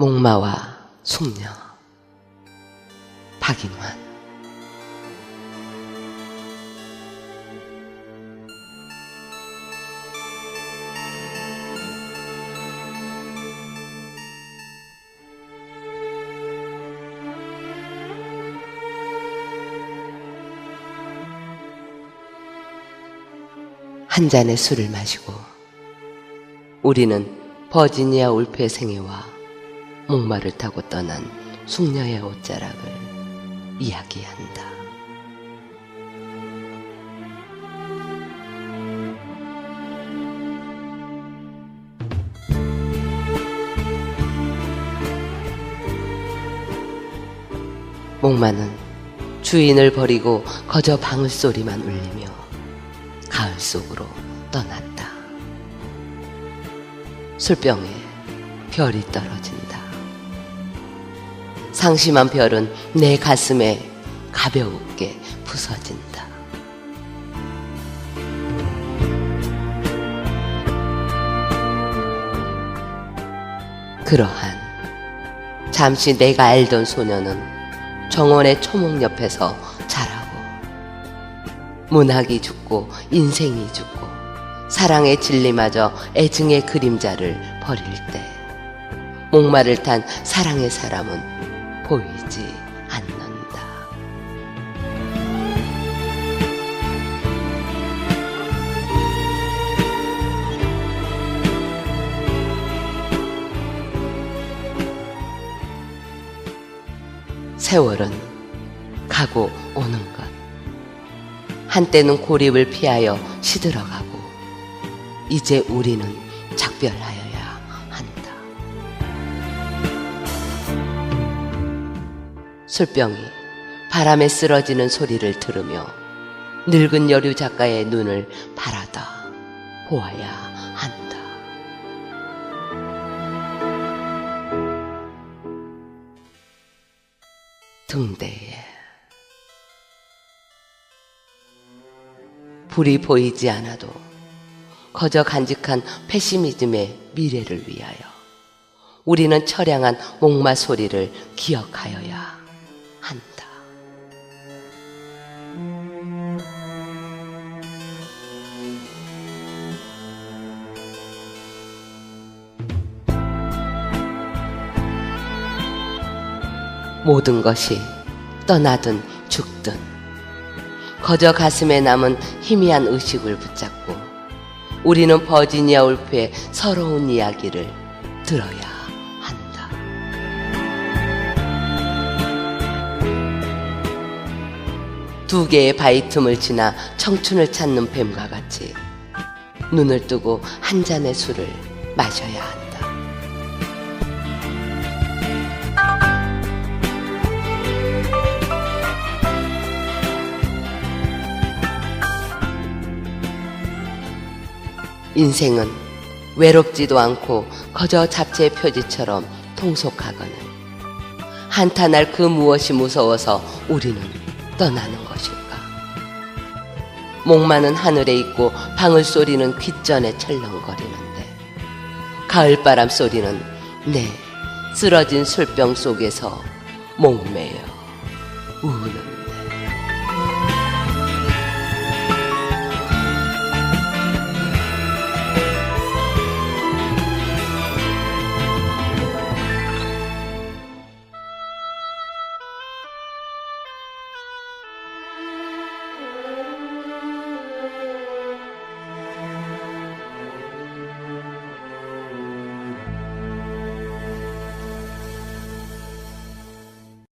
목마와 숙녀 박인환. 한 잔의 술을 마시고 우리는 버지니아 울페 생애와 목마를 타고 떠난 숙녀의 옷자락을 이야기한다. 목마는 주인을 버리고 거저 방울 소리만 울리며 가을 속으로 떠났다. 술병에 별이 떨어진다. 상심한 별은 내 가슴에 가벼우게 부서진다. 그러한 잠시 내가 알던 소녀는 정원의 초목 옆에서 자라고 문학이 죽고 인생이 죽고 사랑의 진리마저 애증의 그림자를 버릴 때 목마를 탄 사랑의 사람은 보이지 않는다. 세월은 가고 오는 것. 한때는 고립을 피하여 시들어가고, 이제 우리는 작별하여 술병이 바람에 쓰러지는 소리를 들으며 늙은 여류 작가의 눈을 바라다 보아야 한다. 등대에 불이 보이지 않아도 거저 간직한 페시미즘의 미래를 위하여 우리는 처량한 목마 소리를 기억하여야 한다. 모든 것이 떠나든 죽든 거저 가슴에 남은 희미한 의식을 붙잡고 우리는 버지니아 울프의 서러운 이야기를 들어야 두 개의 바위 틈을 지나 청춘을 찾는 뱀과 같이 눈을 뜨고 한 잔의 술을 마셔야 한다. 인생은 외롭지도 않고 거저 잡채의 표지처럼 통속하거늘 한탄할 그 무엇이 무서워서 우리는 떠나는 것일까? 목마는 하늘에 있고 방울 소리는 귓전에 철렁거리는데 가을바람 소리는 내 쓰러진 술병 속에서 목매여 우는